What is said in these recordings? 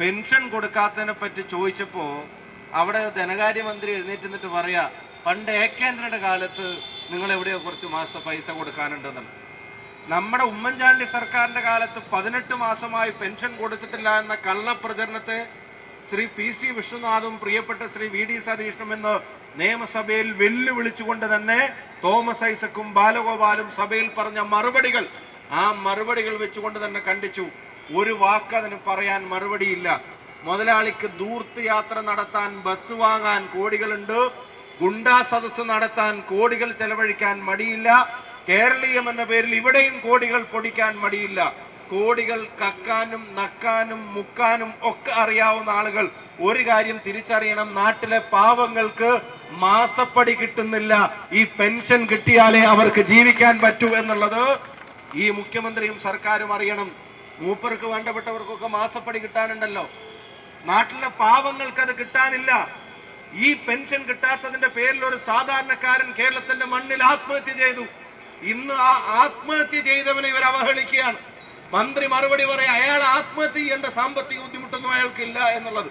Pension കൊടുക്കാത്തതിനെ പറ്റി ചോദിച്ചപ്പോ അവിടെ ധനകാര്യമന്ത്രി എഴുന്നേറ്റ് നിന്നിട്ട് പറയാ പണ്ട് എ കേന്ദ്രയുടെ കാലത്ത് നിങ്ങൾ എവിടെയോ കുറച്ച് മാസത്തെ പൈസ കൊടുക്കാനുണ്ടെന്നുണ്ട് നമ്മുടെ ഉമ്മൻചാണ്ടി സർക്കാരിന്റെ കാലത്ത് പതിനെട്ട് മാസമായി പെൻഷൻ കൊടുത്തിട്ടില്ല എന്ന കള്ളപ്രചരണത്തെ ശ്രീ പി സി വിഷ്ണുനാഥും പ്രിയപ്പെട്ട ശ്രീ വി ഡി സതീഷനും എന്ന് നിയമസഭയിൽ വെല്ലുവിളിച്ചുകൊണ്ട് തന്നെ തോമസ് ഐസക്കും ബാലഗോപാലും സഭയിൽ പറഞ്ഞ മറുപടികൾ ആ മറുപടികൾ വെച്ചുകൊണ്ട് തന്നെ കണ്ടിച്ചു. ഒരു വാക്ക് അതിന് പറയാൻ മറുപടിയില്ല. മുതലാളിക്ക് ദൂർത്ത് യാത്ര നടത്താൻ ബസ് വാങ്ങാൻ കോടികളുണ്ട്. ഗുണ്ടാ സദസ് നടത്താൻ കോടികൾ ചെലവഴിക്കാൻ മടിയില്ല. കേരളീയം എന്ന പേരിൽ ഇവിടെയും കോടികൾ പൊടിക്കാൻ മടിയില്ല. കോടികൾ കക്കാനും നക്കാനും മുക്കാനും ഒക്കെ അറിയാവുന്ന ആളുകൾ ഒരു കാര്യം തിരിച്ചറിയണം. നാട്ടിലെ പാവങ്ങൾക്ക് മാസപ്പടി കിട്ടുന്നില്ല. ഈ പെൻഷൻ കിട്ടിയാലേ അവർക്ക് ജീവിക്കാൻ പറ്റൂ എന്നുള്ളത് ഈ മുഖ്യമന്ത്രിയും സർക്കാരും അറിയണം. മൂപ്പർക്ക് വേണ്ടപ്പെട്ടവർക്കൊക്കെ മാസപ്പടി കിട്ടാനുണ്ടല്ലോ. നാട്ടിലെ പാവങ്ങൾക്ക് അത് കിട്ടാനില്ല. ഈ പെൻഷൻ കിട്ടാത്തതിന്റെ പേരിൽ ഒരു സാധാരണക്കാരൻ കേരളത്തിന്റെ മണ്ണിൽ ആത്മഹത്യ ചെയ്തു. ഇന്ന് ആ ആത്മഹത്യ ചെയ്തവനെ ഇവർ അവഹേളിക്കുകയാണ്. മന്ത്രി മറുപടി പറയാം അയാൾ ആത്മഹത്യ ചെയ്യേണ്ട സാമ്പത്തിക ബുദ്ധിമുട്ടൊന്നും അയാൾക്കില്ല എന്നുള്ളത്.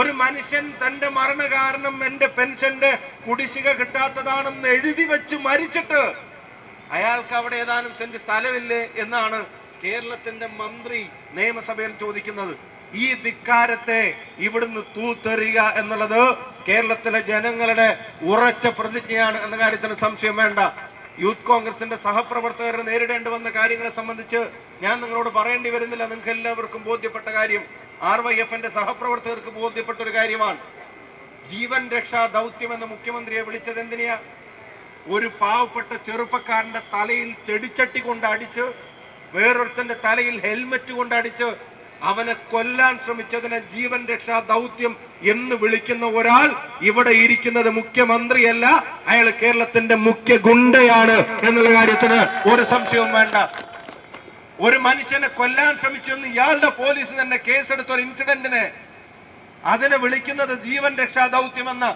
ഒരു മനുഷ്യൻ തന്റെ മരണ കാരണം എന്റെ പെൻഷന്റെ കുടിശ്ശിക കിട്ടാത്തതാണെന്ന് എഴുതി വെച്ച് മരിച്ചിട്ട് അയാൾക്ക് അവിടെ ഏതാനും സെന്റ് സ്ഥലമില്ലേ എന്നാണ് കേരളത്തിന്റെ മന്ത്രി നിയമസഭയിൽ ചോദിക്കുന്നത് ഈ ധിക്കാരത്തെ ഇവിടുന്ന് തൂത്തെറിയുക എന്നുള്ളത് കേരളത്തിലെ ജനങ്ങളുടെ ഉറച്ച പ്രതിജ്ഞയാണ് എന്ന കാര്യത്തിന് സംശയം വേണ്ട. യൂത്ത് കോൺഗ്രസിന്റെ സഹപ്രവർത്തകരെ നേരിടേണ്ടി വന്ന കാര്യങ്ങളെ സംബന്ധിച്ച് ഞാൻ നിങ്ങളോട് പറയേണ്ടി വരുന്നില്ല. നിങ്ങൾക്ക് എല്ലാവർക്കും ബോധ്യപ്പെട്ട കാര്യം ആർ വൈ എഫിന്റെ സഹപ്രവർത്തകർക്ക് ബോധ്യപ്പെട്ട ഒരു കാര്യമാണ്. ജീവൻ രക്ഷാ ദൗത്യം എന്ന് മുഖ്യമന്ത്രിയെ വിളിച്ചത് എന്തിനാ ഒരു പാവപ്പെട്ട ചെറുപ്പക്കാരന്റെ തലയിൽ ചെടിച്ചട്ടി കൊണ്ട് അടിച്ച് വേറൊരുത്തന്റെ തലയിൽ ഹെൽമറ്റ് കൊണ്ടടിച്ച് അവനെ കൊല്ലാൻ ശ്രമിച്ചതിനെ ജീവൻ രക്ഷാ ദൗത്യം എന്ന് വിളിക്കുന്ന ഒരാൾ ഇവിടെ ഇരിക്കുന്നത് മുഖ്യമന്ത്രിയല്ല. അയാൾ കേരളത്തിന്റെ മുഖ്യ ഗുണ്ടയാണ് എന്നുള്ള കാര്യത്തിന് ഒരു സംശയവും വേണ്ട. ഒരു മനുഷ്യനെ കൊല്ലാൻ ശ്രമിച്ചു എന്ന് ഇയാളുടെ പോലീസ് തന്നെ കേസെടുത്ത ഒരു ഇൻസിഡന്റിനെ അതിനെ വിളിക്കുന്നത് ജീവൻ രക്ഷാ ദൗത്യമെന്ന.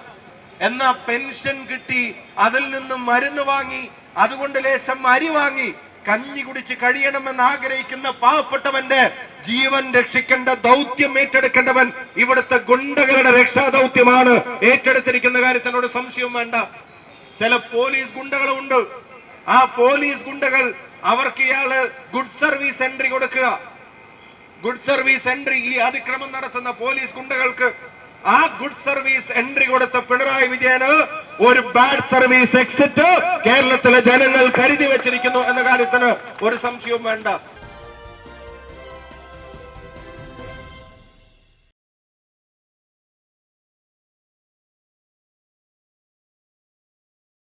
എന്നാ പെൻഷൻ കിട്ടി അതിൽ നിന്നും മരുന്ന് വാങ്ങി അതുകൊണ്ട് ലേശം അരി വാങ്ങി കഞ്ഞി കുടിച്ച് കഴിയണമെന്ന് ആഗ്രഹിക്കുന്ന പാവപ്പെട്ടവന്റെ ജീവൻ രക്ഷിക്കേണ്ട ദൗത്യം ഏറ്റെടുക്കേണ്ടവൻ ഇവിടുത്തെ ഗുണ്ടകളുടെ രക്ഷാ ദൗത്യമാണ് ഏറ്റെടുത്തിരിക്കുന്ന കാര്യത്തിനോട് സംശയവും വേണ്ട. ചില പോലീസ് ഗുണ്ടകളുണ്ട് ആ പോലീസ് ഗുണ്ടകൾ അവർക്ക് ഇയാൾ ഗുഡ് സർവീസ് എൻട്രി കൊടുക്കുക. ഗുഡ് സർവീസ് എൻട്രി ഈ അതിക്രമം നടത്തുന്ന പോലീസ് ഗുണ്ടകൾക്ക് ആ ഗുഡ് സർവീസ് എൻട്രി കൊടുത്ത പിണറായി വിജയന് ഒരു ബാഡ് സർവീസ് എക്സിറ്റ് കേരളത്തിലെ ജനങ്ങൾ കരുതി വെച്ചിരിക്കുന്നു എന്ന കാര്യത്തിന് ഒരു സംശയവും വേണ്ട.